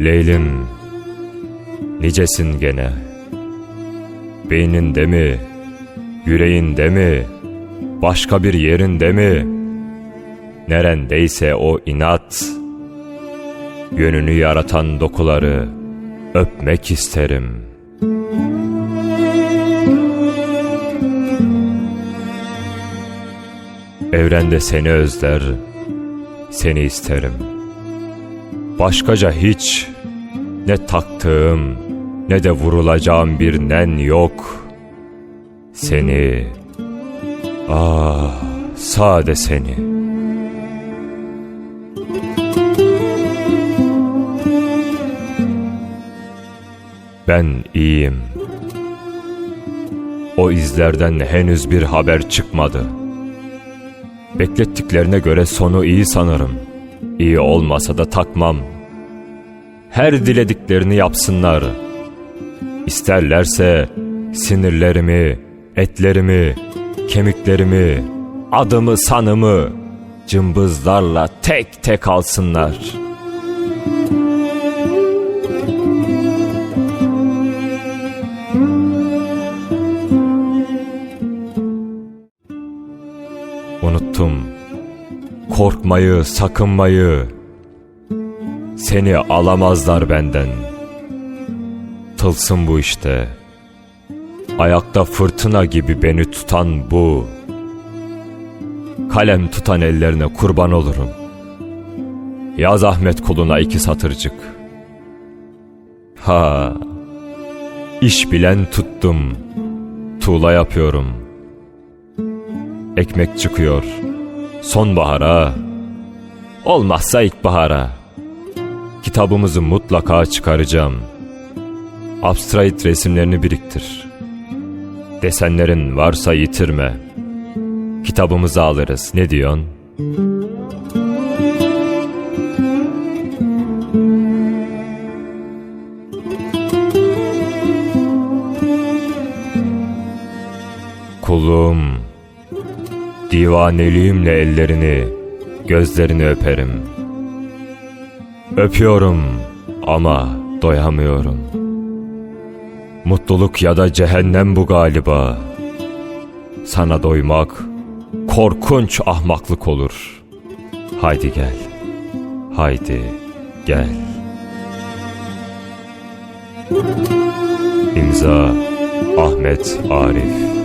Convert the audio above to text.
Leylim, nicesin gene. Beyninde mi, yüreğinde mi, başka bir yerinde mi? Nerendeyse o inat, yönünü yaratan dokuları öpmek isterim. Evrende seni özler, seni isterim. Başkaca hiç ne taktığım ne de vurulacağım bir nen yok. Seni, ah sade seni. Ben iyiyim. O izlerden henüz bir haber çıkmadı. Beklettiklerine göre sonu iyi sanırım. İyi olmasa da takmam. Her dilediklerini yapsınlar. İsterlerse sinirlerimi, etlerimi, kemiklerimi, adımı sanımı cımbızlarla tek tek alsınlar. Unuttum. Korkmayı, sakınmayı. Seni alamazlar benden. Tılsım bu işte. Ayakta fırtına gibi beni tutan bu. Kalem tutan ellerine kurban olurum. Yaz Ahmet kuluna iki satırcık. Ha, iş bilen tuttum. Tuğla yapıyorum. Ekmek çıkıyor. Sonbahara, olmazsa ilkbahara. Kitabımızı mutlaka çıkaracağım. Abstrait resimlerini biriktir. Desenlerin varsa yitirme. Kitabımızı alırız. Ne diyorsun? Kulum, divaneliğimle ellerini, gözlerini öperim. Öpüyorum ama doyamıyorum. Mutluluk ya da cehennem bu galiba. Sana doymak korkunç ahmaklık olur. Haydi gel. Haydi gel. İmza Ahmet Arif